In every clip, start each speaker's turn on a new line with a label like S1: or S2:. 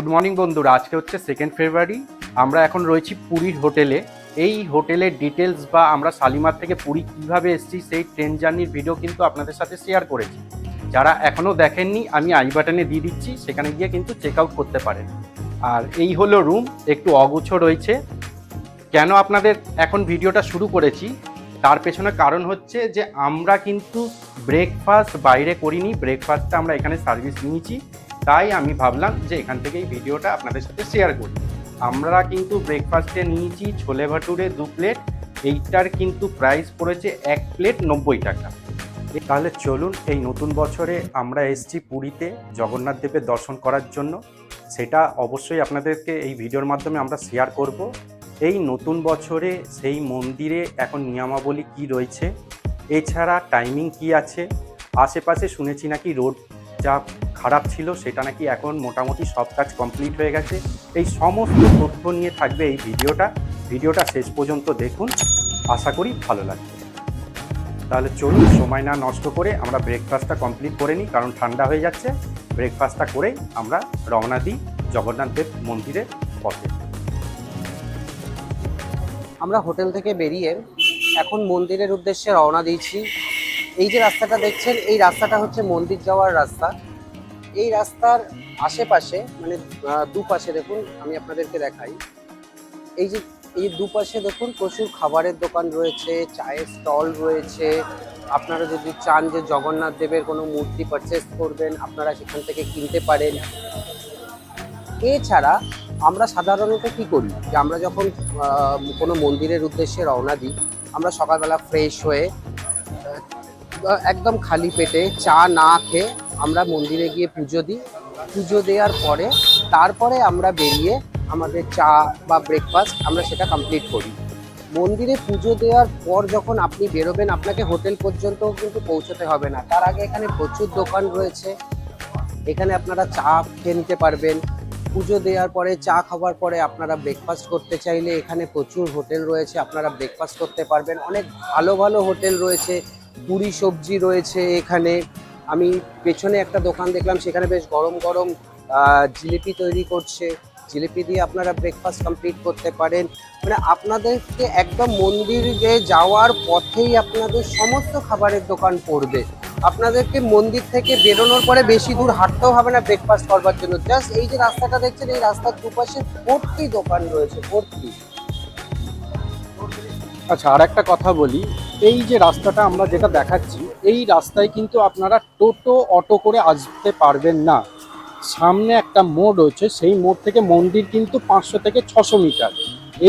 S1: Good morning বন্ধুরা। আজকে হচ্ছে সেকেন্ড ফেব্রুয়ারি আমরা এখন রয়েছি পুরীর হোটেলে। এই হোটেলের ডিটেলস বা আমরা শালিমার থেকে পুরী কীভাবে এসেছি, সেই ট্রেন জার্নির ভিডিও কিন্তু আপনাদের সাথে শেয়ার করেছি। যারা এখনও দেখেননি, আমি আই বাটনে দিয়ে দিচ্ছি, সেখানে গিয়ে কিন্তু চেক আউট করতে পারেন। আর এই হলো রুম একটু অগুছো রয়েছে। কেন আপনাদের এখন ভিডিওটা শুরু করেছি? তার পেছনে কারণ হচ্ছে যে আমরা কিন্তু ব্রেকফাস্ট বাইরে করিনি। ব্রেকফাস্টটা আমরা এখানে সার্ভিস নিয়েছি। তাই আমি ভাবলাম যে এখান থেকে এই ভিডিওটা আপনাদের সাথে শেয়ার করি। আমরা কিন্তু ব্রেকফাস্টে নিয়েছি ছোলে ভাটুরে দু প্লেট এইটার কিন্তু প্রাইস পড়েছে এক প্লেট নব্বই টাকা। তাহলে চলুন এই নতুন বছরে আমরা এসছি পুরীতে জগন্নাথ দেবের দর্শন করার জন্য। সেটা অবশ্যই আপনাদেরকে এই ভিডিওর মাধ্যমে আমরা শেয়ার করব। এই নতুন বছরে সেই মন্দিরে এখন নিয়মাবলী কি রয়েছে? এছাড়া টাইমিং কি আছে? আশেপাশে শুনেছি নাকি রোড যা খারাপ ছিল সেটা নাকি এখন মোটামুটি সব কাজ কমপ্লিট হয়ে গেছে। এই সমস্ত তথ্য নিয়ে থাকবে এই ভিডিওটা। ভিডিওটা শেষ পর্যন্ত দেখুন। আশা করি ভালো লাগবে। তাহলে চলুন, সময় না নষ্ট করে আমরা ব্রেকফাস্টটা কমপ্লিট করে নিই, কারণ ঠান্ডা হয়ে যাচ্ছে। ব্রেকফাস্টটা করেই আমরা রওনা দিই জগন্নাথ দেব মন্দিরের পথে।
S2: আমরা হোটেল থেকে বেরিয়ে এখন মন্দিরের উদ্দেশ্যে রওনা দিয়েছি। এই যে রাস্তাটা দেখছেন, এই রাস্তাটা হচ্ছে মন্দির যাওয়ার রাস্তা। এই রাস্তার আশেপাশে মানে দুপাশে দেখুন, আমি আপনাদেরকে দেখাই। এই যে, এই দুপাশে দেখুন, প্রচুর খাবারের দোকান রয়েছে, চায়ের স্টল রয়েছে। আপনারা যদি চান যে জগন্নাথ দেবের কোনো মূর্তি পারচেস করবেন, আপনারা সেখান থেকে কিনতে পারেন। এছাড়া আমরা সাধারণত কি করি? যে আমরা যখন কোনো মন্দিরের উদ্দেশ্যে রওনা দিই, আমরা সকালবেলা ফ্রেশ হয়ে একদম খালি পেটে চা না খেয়ে আমরা মন্দিরে গিয়ে পুজো দিই। পুজো দেওয়ার পরে, তারপরে আমরা বেরিয়ে আমাদের চা বা ব্রেকফাস্ট আমরা সেটা কমপ্লিট করি। মন্দিরে পুজো দেওয়ার পর যখন আপনি বেরোবেন, আপনাকে হোটেল পর্যন্ত কিন্তু পৌঁছতে হবে না। তার আগে এখানে প্রচুর দোকান রয়েছে। এখানে আপনারা চা খেয়ে নিতে পারবেন। পুজো দেওয়ার পরে, চা খাওয়ার পরে আপনারা ব্রেকফাস্ট করতে চাইলে এখানে প্রচুর হোটেল রয়েছে, আপনারা ব্রেকফাস্ট করতে পারবেন। অনেক ভালো ভালো হোটেল রয়েছে। পুরি সবজি রয়েছে এখানে। আমি পেছনে একটা দোকান দেখলাম, সেখানে বেশ গরম গরম জিলিপি তৈরি করছে। জিলিপি দিয়ে আপনারা ব্রেকফাস্ট কমপ্লিট করতে পারেন। মানে আপনাদেরকে একদম মন্দিরে যাওয়ার পথেই আপনাদের সমস্ত খাবারের দোকান পড়বে। আপনাদেরকে মন্দির থেকে বেরোনোর পরে বেশি দূর হাঁটতেও হবে না ব্রেকফাস্ট করবার জন্য। জাস্ট এই যে রাস্তাটা দেখছেন, এই রাস্তার দুপাশে ভর্তি দোকান রয়েছে, ভর্তি।
S1: আচ্ছা আর একটা কথা বলি। এই যে রাস্তাটা আমরা যেটা দেখাচ্ছি, এই রাস্তায় কিন্তু আপনারা টোটো, অটো করে আসতে পারবেন না। সামনে একটা মোড় রয়েছে, সেই মোড় থেকে মন্দির কিন্তু পাঁচশো থেকে ছশো মিটার।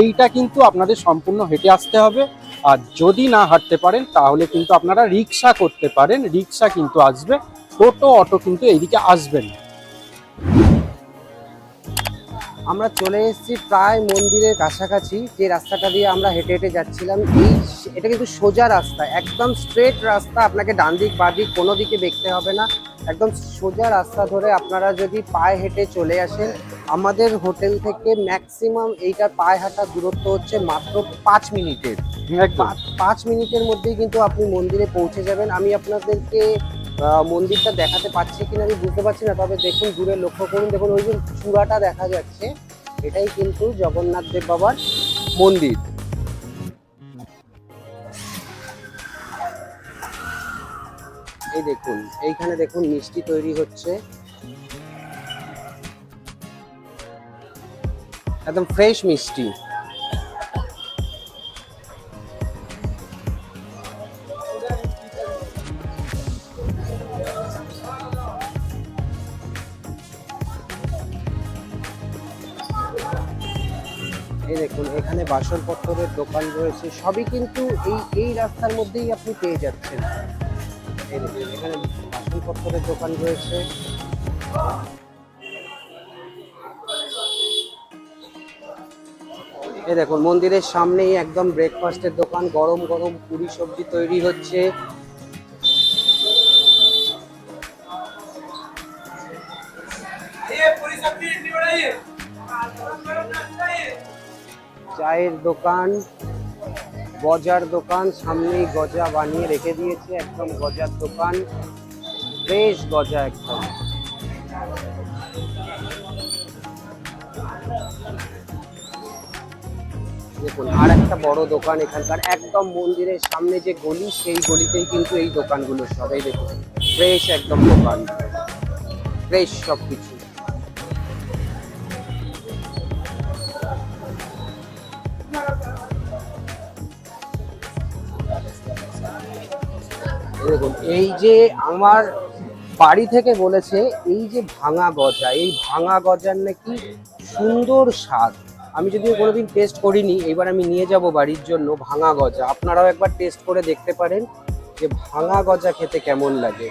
S1: এইটা কিন্তু আপনাদের সম্পূর্ণ হেঁটে আসতে হবে। আর যদি না হাঁটতে পারেন, তাহলে কিন্তু আপনারা রিক্সা করতে পারেন। রিক্সা কিন্তু আসবে, টোটো, অটো কিন্তু এইদিকে আসবেন
S2: আমরা চলে এসেছি প্রায় মন্দিরের কাছাকাছি যে রাস্তাটা দিয়ে আমরা হেঁটে হেঁটে যাচ্ছিলাম। এই এটা কিন্তু সোজা রাস্তা একদম স্ট্রেট রাস্তা আপনাকে ডান দিক বাঁ দিক কোনো দিকে দেখতে হবে না। একদম সোজা রাস্তা ধরে আপনারা যদি পায়ে হেঁটে চলে আসেন আমাদের হোটেল থেকে ম্যাক্সিমাম এইটার পায়ে হাঁটার দূরত্ব হচ্ছে মাত্র পাঁচ মিনিটের। পাঁচ- মিনিটের মধ্যেই কিন্তু আপনি মন্দিরে পৌঁছে যাবেন। আমি আপনাদেরকে মন্দিরটা দেখাতে পাচ্ছি কিনা আমি বুঝতে পারছি না, তবে দেখুন, দূরে লক্ষ্য করুন, দেখুন, ওই যে চূড়াটা দেখা যাচ্ছে, এটাই কিন্তু জগন্নাথ দেব বাবার মন্দির। এই দেখুন, এইখানে দেখুন, মিষ্টি তৈরি হচ্ছে। একদম ফ্রেশ মিষ্টি। বাসনপত্রের দোকান রয়েছে, সবই কিন্তু এই এই রাস্তার মধ্যেই আপনি পেয়ে যাচ্ছেন। এখানে বাসনপত্রের দোকান রয়েছে। এই দেখুন, মন্দিরের সামনেই একদম ব্রেকফাস্টের দোকান, গরম গরম পুরি সবজি তৈরি হচ্ছে। চায়ের দোকান, গজার দোকান, সামনেই গজা বানিয়ে রেখে দিয়েছে, একদম গজার দোকান, ফ্রেশ গজা একদম। দেখুন, আর একটা বড় দোকান এখানকার, একদম মন্দিরের সামনে যে গলি, সেই গলিতেই কিন্তু এই দোকানগুলো সবাই দেখুন, ফ্রেশ একদম দোকান। ফ্রেশ সব কিছু দেখুন, এই যে আমার বাড়ি থেকে বলেছে, এই যে ভাঙা গজা, এই ভাঙা গজার নাকি সুন্দর স্বাদ। আমি যদিও কোনোদিন টেস্ট করিনি, এবার আমি নিয়ে যাব বাড়ির জন্য ভাঙা গজা। আপনারাও একবার টেস্ট করে দেখতে পারেন যে ভাঙা গজা খেতে কেমন লাগে।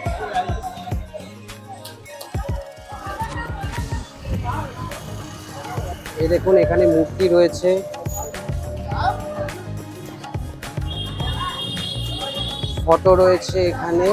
S2: এই দেখুন, এখানে মূর্তি রয়েছে। ফটো রয়েছে এখানে।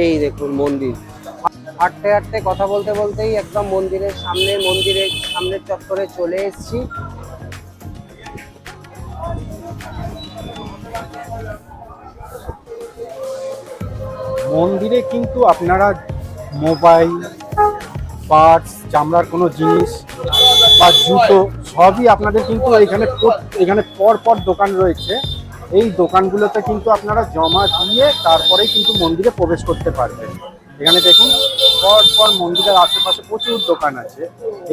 S2: এই দেখুন মন্দির। হাঁটতে হাঁটতে কথা বলতে বলতেই একদম মন্দিরের সামনে, মন্দিরের সামনের চত্বরে চলে এসেছি।
S1: মন্দিরে কিন্তু আপনারা মোবাইল পার্টস চামড়ার কোনো জিনিস বা জুতো সবই আপনাদের কিন্তু এখানে এখানে পর পর দোকান রয়েছে। এই দোকানগুলোতে কিন্তু আপনারা জমা দিয়ে তারপরেই কিন্তু মন্দিরে প্রবেশ করতে পারবেন। এখানে দেখুন, পর পর মন্দিরের আশেপাশে প্রচুর দোকান আছে।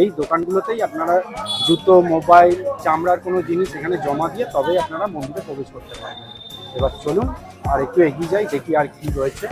S1: এই দোকানগুলোতেই আপনারা জুতো, মোবাইল, চামড়ার কোনো জিনিস এখানে জমা দিয়ে তবেই আপনারা মন্দিরে প্রবেশ করতে পারবেন। এবার চলুন, আর একটু এগিয়ে যাই, দেখি আর কি রয়েছে।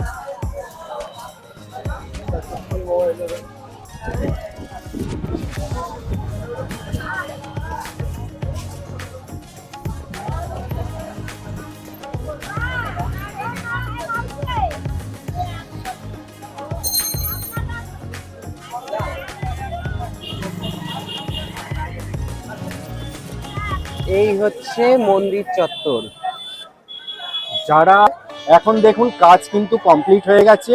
S2: এই হচ্ছে মন্দির চত্বর।
S1: যারা এখন দেখুন কাজ কিন্তু কমপ্লিট হয়ে গেছে,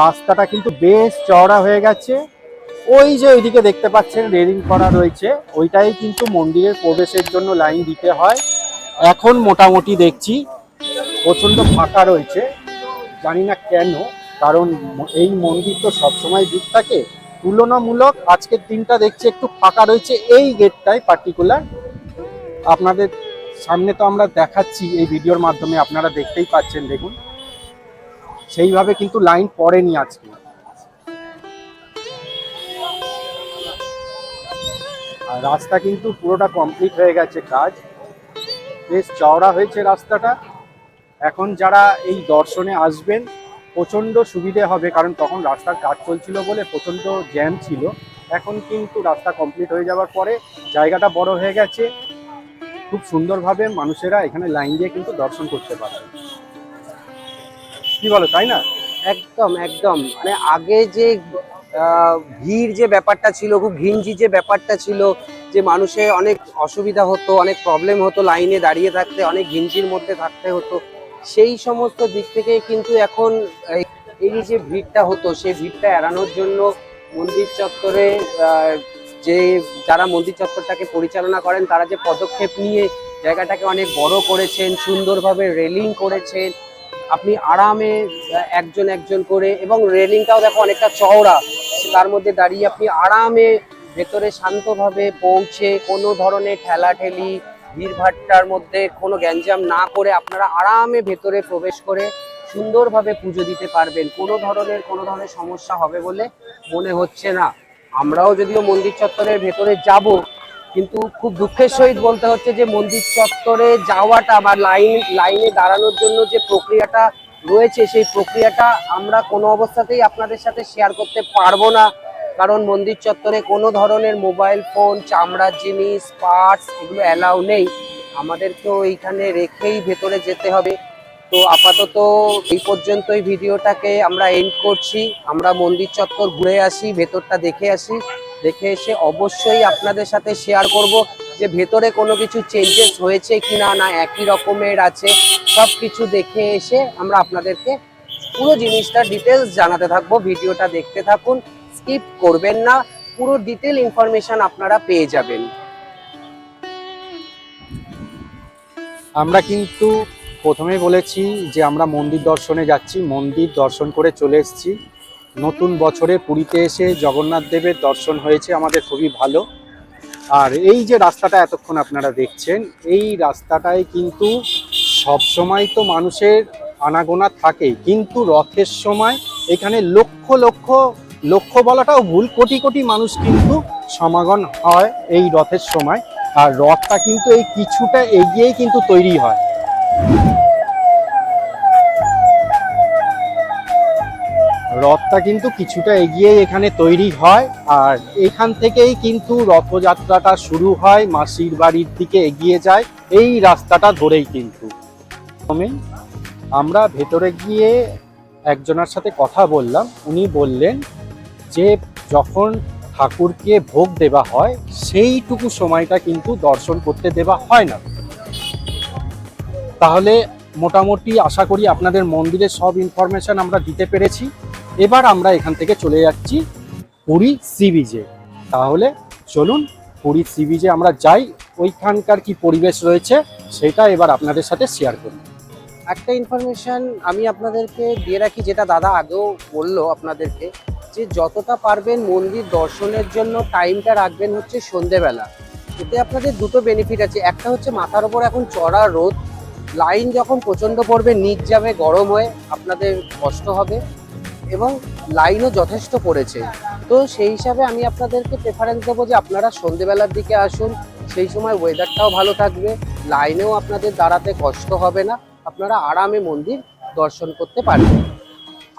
S1: রাস্তাটা কিন্তু বেশ চওড়া হয়ে গেছে। ওই যে ওইদিকে দেখতে পাচ্ছেন রেলিং করা রয়েছে, ওইটাই কিন্তু মন্দিরের প্রবেশের জন্য লাইন দিতে হয়। এখন মোটামুটি দেখছি প্রচণ্ড ফাঁকা রয়েছে, জানি না কেন, কারণ এই মন্দির তো সবসময় ভিড় থাকে। তুলনামূলক আজকের দিনটা দেখছি একটু ফাঁকা রয়েছে, এই গেটটাই পার্টিকুলার আপনাদের সামনে তো আমরা দেখাচ্ছি, এই ভিডিওর মাধ্যমে আপনারা দেখতেই পাচ্ছেন, দেখুন। সেইভাবে কিন্তু লাইন পড়েনি আজকে। আর রাস্তা কিন্তু পুরোটা কমপ্লিট হয়ে গেছে কাজ। বেশ চওড়া হয়েছে রাস্তাটা। এখন যারা এই দর্শনে আসবেন, প্রচণ্ড সুবিধে হবে, কারণ তখন রাস্তার কাজ চলছিল বলে প্রচণ্ড জ্যাম ছিল। এখন কিন্তু রাস্তা কমপ্লিট হয়ে যাওয়ার পরে জায়গাটা বড় হয়ে গেছে। খুব সুন্দরভাবে মানুষেরা এখানে লাইন দিয়ে কিন্তু দর্শন করতে পারে। কি বলো, তাই না?
S2: একদম একদম। মানে আগে যে ভিড় যে ব্যাপারটা ছিল, খুব ঘিঞ্জি যে ব্যাপারটা ছিল, যে মানুষের অনেক অসুবিধা হতো, অনেক প্রবলেম হতো লাইনে দাঁড়িয়ে থাকতে, অনেক ঘিঞ্জির মধ্যে থাকতে হতো, সেই সমস্ত দিক থেকে কিন্তু এখন এই- যে ভিড়টা হতো, সেই ভিড়টা এড়ানোর জন্য মন্দির চত্বরে যে যারা মন্দির চত্বরটাকে পরিচালনা করেন, তারা যে পদক্ষেপ নিয়ে জায়গাটাকে অনেক বড় করেছেন, সুন্দরভাবে রেলিং করেছেন, আপনি আরামে একজন একজন করে, এবং রেলিংটাও দেখো অনেকটা চওড়া, তার মধ্যে দাঁড়িয়ে আপনি আরামে ভেতরে শান্তভাবে পৌঁছে কোনো ধরনের ঠেলাঠেলি, ভিড়ভাট্টার মধ্যে কোনো গ্যাঞ্জাম না করে আপনারা আরামে ভেতরে প্রবেশ করে সুন্দরভাবে পুজো দিতে পারবেন। কোনো ধরনের কোনো ধরনের সমস্যা হবে বলে মনে হচ্ছে না। আমরাও যদিও মন্দির চত্বরের ভেতরে যাব, কিন্তু খুব দুঃখের সহিত বলতে হচ্ছে যে মন্দির চত্বরে যাওয়াটা বা লাইন, লাইনে দাঁড়ানোর জন্য যে প্রক্রিয়াটা রয়েছে, সেই প্রক্রিয়াটা আমরা কোনো অবস্থাতেই আপনাদের সাথে শেয়ার করতে পারব না। কারণ মন্দির চত্বরে কোনো ধরনের মোবাইল ফোন চামড়ার জিনিস পার্টস এগুলো অ্যালাউ নেই। আমাদেরকেও এইখানে রেখেই ভেতরে যেতে হবে। তো আপাতত এই পর্যন্তই ভিডিওটাকে আমরা এন্ড করছি। আমরা মন্দির চত্বর ঘুরে আসি, ভেতরটা দেখে আসি। দেখে এসে অবশ্যই আপনাদের সাথে শেয়ার করব যে ভেতরে কোনো কিছু চেঞ্জেস হয়েছে কিনা, না একই রকমের আছে। সব কিছু দেখে এসে আমরা আপনাদেরকে পুরো জিনিসটা ডিটেলস জানাতে থাকব। ভিডিওটা দেখতে থাকুন স্কিপ করবেন না। পুরো ডিটেল ইনফরমেশন আপনারা পেয়ে যাবেন।
S1: আমরা কিন্তু প্রথমেই বলেছি যে আমরা মন্দির দর্শনে যাচ্ছি, মন্দির দর্শন করে চলে এসেছি। নতুন বছরে পুরীতে এসে জগন্নাথ দেবের দর্শন হয়েছে আমাদের খুবই ভালো। আর এই যে রাস্তাটা এতক্ষণ আপনারা দেখছেন, এই রাস্তাটায় কিন্তু সব সময় তো মানুষের আনাগোনা থাকে কিন্তু রথের সময় এখানে লক্ষ লক্ষ লক্ষ বলাটাও ভুল, কোটি কোটি মানুষ কিন্তু সমাগম হয় এই রথের সময়। আর রথটা কিন্তু এই কিছুটা এগিয়েই কিন্তু তৈরি হয়। রথটা কিন্তু কিছুটা এগিয়ে এখানে তৈরি হয়, আর এখান থেকেই কিন্তু রথযাত্রাটা শুরু হয়, মাসির বাড়ির দিকে এগিয়ে যায়, এই রাস্তাটা ধরেই কিন্তু। আমরা ভেতরে গিয়ে একজনের সাথে কথা বললাম, উনি বললেন যে যখন ঠাকুরকে ভোগ দেওয়া হয়, সেইটুকু সময়টা কিন্তু দর্শন করতে দেওয়া হয় না। তাহলে মোটামুটি আশা করি আপনাদের মন্দিরের সব ইনফরমেশন আমরা দিতে পেরেছি। এবার আমরা এখান থেকে চলে যাচ্ছি পুরী সি বিচে। তাহলে চলুন পুরী সি বিচে আমরা যাই, ওইখানকার কি পরিবেশ রয়েছে সেটা এবার আপনাদের সাথে শেয়ার করি।
S2: একটা ইনফরমেশন আমি আপনাদেরকে দিয়ে রাখি, যেটা দাদা আগেও বলল আপনাদেরকে, যে যতটা পারবেন মন্দির দর্শনের জন্য টাইমটা রাখবেন হচ্ছে সন্ধেবেলা। এতে আপনাদের দুটো বেনিফিট আছে। একটা হচ্ছে মাথার ওপর এখন চড়া রোদ লাইন যখন প্রচণ্ড পড়বে, নিচ যাবে, গরম হয়ে আপনাদের কষ্ট হবে। এবং লাইনও যথেষ্ট পড়েছে। তো সেই হিসাবে আমি আপনাদেরকে প্রেফারেন্স দেবো যে আপনারা সন্ধেবেলার দিকে আসুন, সেই সময় ওয়েদারটাও ভালো থাকবে লাইনেও আপনাদের দাঁড়াতে কষ্ট হবে না, আপনারা আরামে মন্দির দর্শন করতে পারবেন।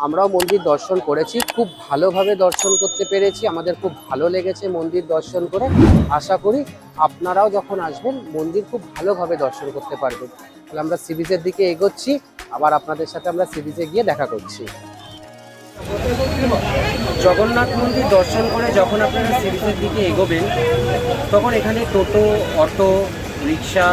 S2: আমরাও মন্দির দর্শন করেছি, খুব ভালোভাবে দর্শন করতে পেরেছি, আমাদের খুব ভালো লেগেছে মন্দির দর্শন করে। আশা করি আপনারাও যখন আসবেন, মন্দির খুব ভালোভাবে দর্শন করতে পারবেন। তাহলে আমরা সিরিজের দিকে এগোচ্ছি, আবার আপনাদের সাথে আমরা সিরিজে গিয়ে দেখা করছি। জগন্নাথ মন্দির দর্শন করে যখন আপনারা সিরিজের দিকে এগোবেন, তখন এখানে টোটো, অটো, রিক্সা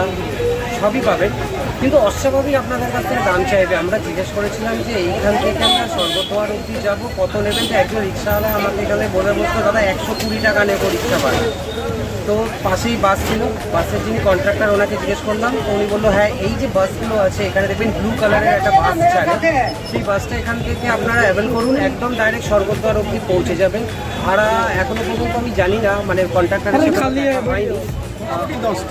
S2: সবই পাবেন। কিন্তু অস্বাভাবিক আপনাদের কাছ থেকে দাম চাইবে। আমরা জিজ্ঞেস করেছিলাম যে এইখান থেকে আমরা সর্বতোয়ার অবধি যাব, কত নেবেন? তো একজন রিক্সাওয়ালা আমাকে এখানে বলে বলতো দাদা, একশো কুড়ি টাকা নেব রিক্সা ভাড়া। তো পাশেই বাস ছিল। বাসের যিনি কন্ট্রাক্টর ওনাকে জিজ্ঞেস করলাম। তো উনি বলল হ্যাঁ এই যে বাসগুলো আছে এখানে দেখবেন ব্লু কালারের একটা বাস ছাড়ে সেই বাসটা এখান থেকে আপনারা অ্যাভেল করুন। একদম ডাইরেক্ট স্বর্গদ্বার অবধি পৌঁছে যাবেন। ভাড়া এখনও পর্যন্ত আমি জানি না মানে হয়নি।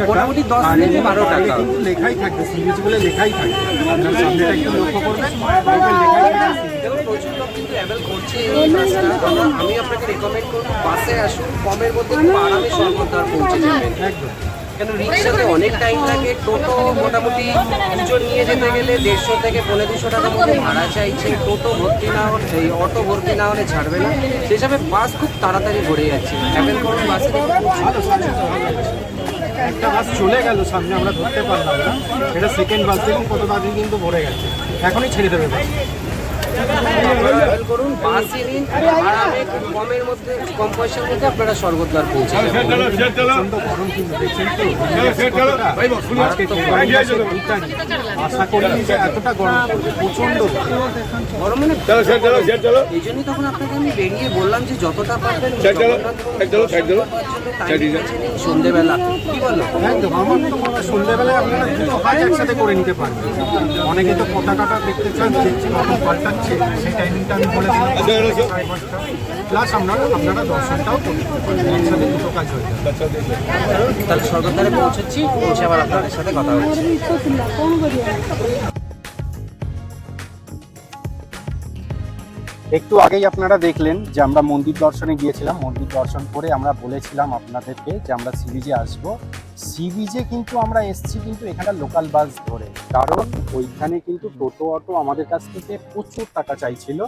S2: মোটামুটি দশ থেকে বারো টাকা।
S3: লেখাই থাকবে সিরিজ বলে লেখাই থাকবে আপনার সামনেটা একটু লক্ষ্য করবেন? লেখাই থাকবে
S2: দেখুন, প্রচুর লোক এই বাসটা আমি আপনাকে রেকমেন্ড বাসে আসুন, কমের মধ্যে কেন, রিক্সাতে অনেক টাইম টোটো মোটামুটি নিয়ে যেতে গেলে দেড়শো থেকে দুশো চাইছে, টোটো ভর্তি না অটো ভর্তি না হলে ছাড়বে না। বাস খুব তাড়াতাড়ি ভরে যাচ্ছে। করুন
S3: একটা বাস চলে গেল, সামনে আমরা ধরতে পারলাম না। এটা সেকেন্ড বাস, দেখুন কত তাড়াতাড়ি কিন্তু ভরে গেছে। এখনই ছেড়ে দেবে বাস।
S2: করুন বাসে নিন আরামে কমের মধ্যে কম পয়সার মধ্যে আপনারা স্বর্গদ্বার পৌঁছে যাবেন।
S3: গরম কিন্তু দেখছেন তারিখ। আশা করি যে এতটা গরম প্রচণ্ড
S2: গরম। মানে এই জন্যই তখন আপনাকে আমি বেরিয়ে বললাম যে যতটা পারবেন সন্ধ্যেবেলা কি বলো?
S3: আমার তো মনে হয় সন্ধ্যেবেলায় আপনারা দুটো কাজ একসাথে করে নিতে পারবেন। অনেকে তো পতাকাটা দেখতে চান পাল্টাচ্ছে। সেই টাইমিংটা আমি বলে দিলাম সাড়ে পাঁচটা প্লাস আপনারা আপনারা দর্শনটাও করতে পারবেন একসাথে দুটো কাজ হয়ে যাবে।
S2: তাহলে স্বর্গদ্বারে পৌঁছাচ্ছি পৌঁছে আবার আপনাদের সাথে কথা হচ্ছে।
S1: একটু আগেই আপনারা দেখলেন যে আমরা মন্দির দর্শনে গিয়েছিলাম। মন্দির দর্শন করে আমরা বলেছিলাম আপনাদেরকে যে আমরা সি বিচে আসব। সি বিচে কিন্তু আমরা এসছি কিন্তু এখানে লোকাল বাস ধরে। কারণ ওইখানে কিন্তু টোটো, অটো আমাদের কাছ থেকে প্রচুর টাকা চাইছিল।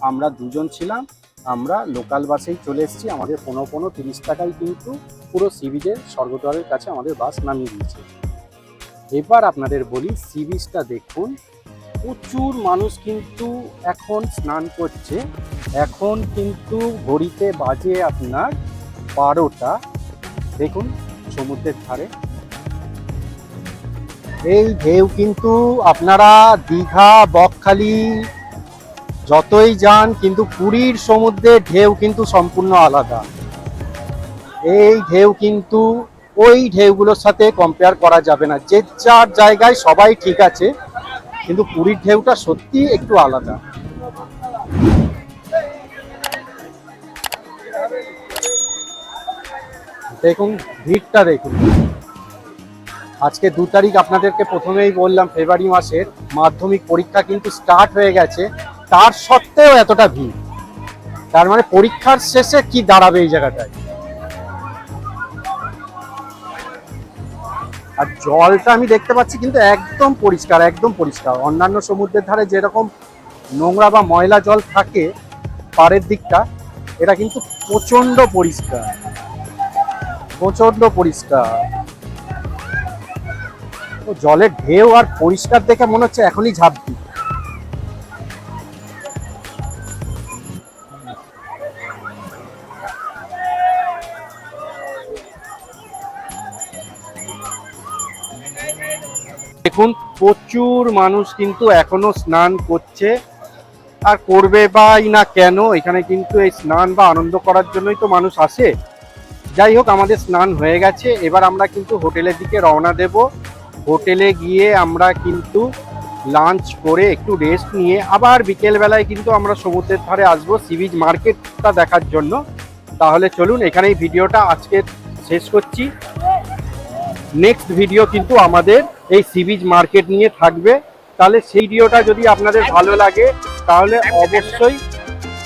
S1: আমরা দুজন ছিলাম, আমরা লোকাল বাসেই চলে এসেছি। আমাদের পনেরো পনেরো তিরিশ টাকায় কিন্তু পুরো সি স্বর্গদ্বারের কাছে আমাদের বাস নামিয়ে দিয়েছে। এবার আপনাদের বলি সি বিচটা দেখুন। প্রচুর মানুষ কিন্তু এখন স্নান করছে। এখন কিন্তু ঘড়িতে বাজে আপনার বারোটা। দেখুন সমুদ্রের ধারে। এই ঢেউ কিন্তু আপনারা দীঘা, বকখালি যতই যান, কিন্তু পুরীর সমুদ্রের ঢেউ কিন্তু সম্পূর্ণ আলাদা। এই ঢেউ কিন্তু ওই ঢেউগুলোর সাথে কম্পেয়ার করা যাবে না। যে যার জায়গায় সবাই ঠিক আছে কিন্তু পুরীর ঢেউটা সত্যি একটু আলাদা। দেখুন, ভিড়টা দেখুন। আজকে দু তারিখ আপনাদেরকে প্রথমেই বললাম, ফেব্রুয়ারি মাসের মাধ্যমিক পরীক্ষা কিন্তু স্টার্ট হয়ে গেছে। তার সত্ত্বেও এতটা ভিড়। তার মানে পরীক্ষার শেষে কি দাঁড়াবে এই জায়গাটায়? আর জলটা আমি দেখতে পাচ্ছি কিন্তু একদম পরিষ্কার একদম পরিষ্কার। অন্যান্য সমুদ্রের ধারে যেরকম নোংরা বা ময়লা জল থাকে পাড়ের দিকটা, এটা কিন্তু প্রচণ্ড পরিষ্কার। প্রচণ্ড পরিষ্কার। জলের ঢেউ আর পরিষ্কার দেখে মনে হচ্ছে এখনই ঝাঁপ দিই। দেখুন, প্রচুর মানুষ কিন্তু এখনও স্নান করছে। আর করবে বাই না কেন, এখানে কিন্তু এই স্নান বা আনন্দ করার জন্যই তো মানুষ আসে। যাই হোক, আমাদের স্নান হয়ে গেছে। এবার আমরা কিন্তু হোটেলের দিকে রওনা দেব। হোটেলে গিয়ে আমরা কিন্তু লাঞ্চ করে একটু রেস্ট নিয়ে আবার বিকেল বেলায় কিন্তু আমরা সমুদ্রের ধারে আসব সি বিচ মার্কেটটা দেখার জন্য। তাহলে চলুন, এখানেই ভিডিওটা আজকে শেষ করছি। নেক্সট ভিডিও কিন্তু আমাদের এই সি বিচ মার্কেট নিয়ে থাকবে। তাহলে সেই ভিডিওটা যদি আপনাদের ভালো লাগে তাহলে অবশ্যই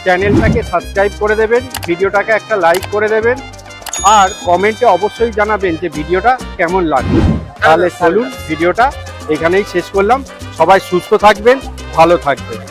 S1: চ্যানেলটাকে সাবস্ক্রাইব করে দেবেন ভিডিওটাকে একটা লাইক করে দেবেন আর কমেন্টে অবশ্যই জানাবেন যে ভিডিওটা কেমন লাগবে তাহলে চলুন ভিডিওটা এখানেই শেষ করলাম। সবাই সুস্থ থাকবেন ভালো থাকবেন।